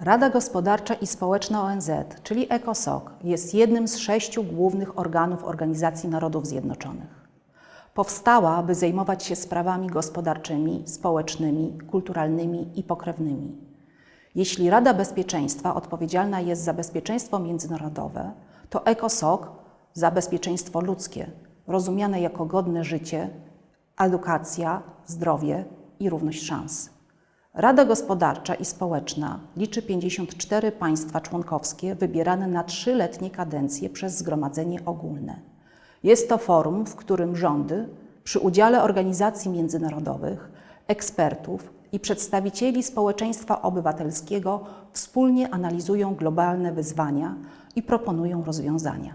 Rada Gospodarcza i Społeczna ONZ, czyli ECOSOC, jest jednym z sześciu głównych organów Organizacji Narodów Zjednoczonych. Powstała, by zajmować się sprawami gospodarczymi, społecznymi, kulturalnymi i pokrewnymi. Jeśli Rada Bezpieczeństwa odpowiedzialna jest za bezpieczeństwo międzynarodowe, to ECOSOC za bezpieczeństwo ludzkie, rozumiane jako godne życie, edukacja, zdrowie i równość szans. Rada Gospodarcza i Społeczna liczy 54 państwa członkowskie wybierane na trzyletnie kadencje przez Zgromadzenie Ogólne. Jest to forum, w którym rządy, przy udziale organizacji międzynarodowych, ekspertów i przedstawicieli społeczeństwa obywatelskiego wspólnie analizują globalne wyzwania i proponują rozwiązania.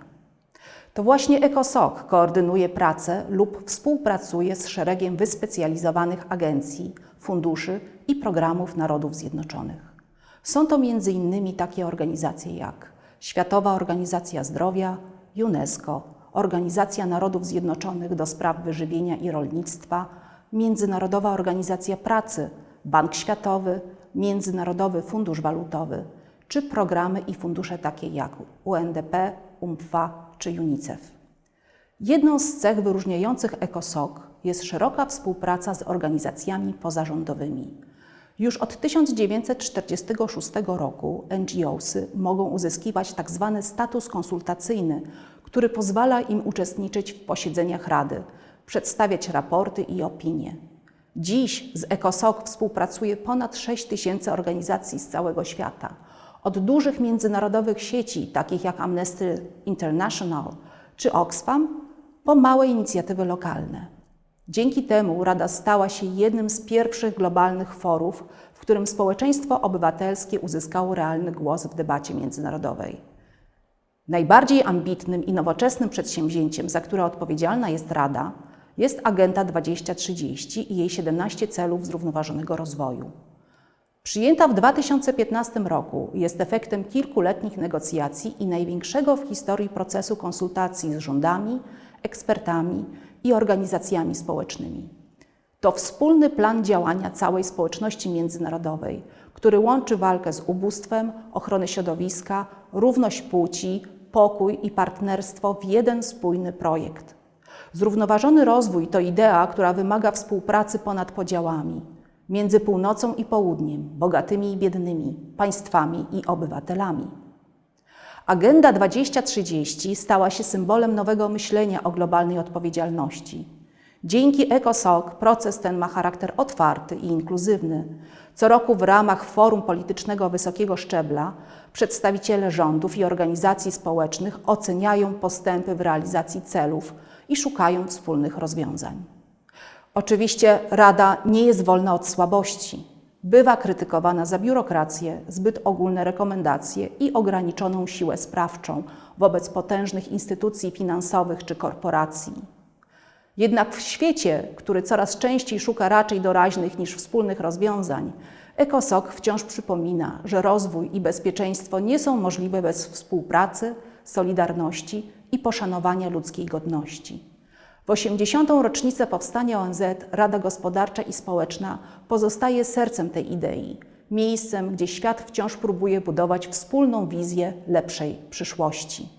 To właśnie ECOSOC koordynuje pracę lub współpracuje z szeregiem wyspecjalizowanych agencji, funduszy i programów Narodów Zjednoczonych. Są to m.in. takie organizacje jak Światowa Organizacja Zdrowia, UNESCO, Organizacja Narodów Zjednoczonych do spraw wyżywienia i rolnictwa, Międzynarodowa Organizacja Pracy, Bank Światowy, Międzynarodowy Fundusz Walutowy czy programy i fundusze takie jak UNDP, UNFPA czy UNICEF. Jedną z cech wyróżniających ECOSOC jest szeroka współpraca z organizacjami pozarządowymi. Już od 1946 roku NGOsy mogą uzyskiwać tzw. status konsultacyjny, który pozwala im uczestniczyć w posiedzeniach Rady, przedstawiać raporty i opinie. Dziś z ECOSOC współpracuje ponad 6 tysięcy organizacji z całego świata, od dużych międzynarodowych sieci, takich jak Amnesty International czy Oxfam, po małe inicjatywy lokalne. Dzięki temu Rada stała się jednym z pierwszych globalnych forów, w którym społeczeństwo obywatelskie uzyskało realny głos w debacie międzynarodowej. Najbardziej ambitnym i nowoczesnym przedsięwzięciem, za które odpowiedzialna jest Rada, jest Agenda 2030 i jej 17 celów zrównoważonego rozwoju. Przyjęta w 2015 roku jest efektem kilkuletnich negocjacji i największego w historii procesu konsultacji z rządami, ekspertami i organizacjami społecznymi. To wspólny plan działania całej społeczności międzynarodowej, który łączy walkę z ubóstwem, ochronę środowiska, równość płci, pokój i partnerstwo w jeden spójny projekt. Zrównoważony rozwój to idea, która wymaga współpracy ponad podziałami między północą i południem, bogatymi i biednymi, państwami i obywatelami. Agenda 2030 stała się symbolem nowego myślenia o globalnej odpowiedzialności. Dzięki ECOSOC proces ten ma charakter otwarty i inkluzywny. Co roku w ramach Forum Politycznego Wysokiego Szczebla przedstawiciele rządów i organizacji społecznych oceniają postępy w realizacji celów i szukają wspólnych rozwiązań. Oczywiście Rada nie jest wolna od słabości. Bywa krytykowana za biurokrację, zbyt ogólne rekomendacje i ograniczoną siłę sprawczą wobec potężnych instytucji finansowych czy korporacji. Jednak w świecie, który coraz częściej szuka raczej doraźnych niż wspólnych rozwiązań, ECOSOC wciąż przypomina, że rozwój i bezpieczeństwo nie są możliwe bez współpracy, solidarności i poszanowania ludzkiej godności. W 80. rocznicę powstania ONZ Rada Gospodarcza i Społeczna pozostaje sercem tej idei, miejscem, gdzie świat wciąż próbuje budować wspólną wizję lepszej przyszłości.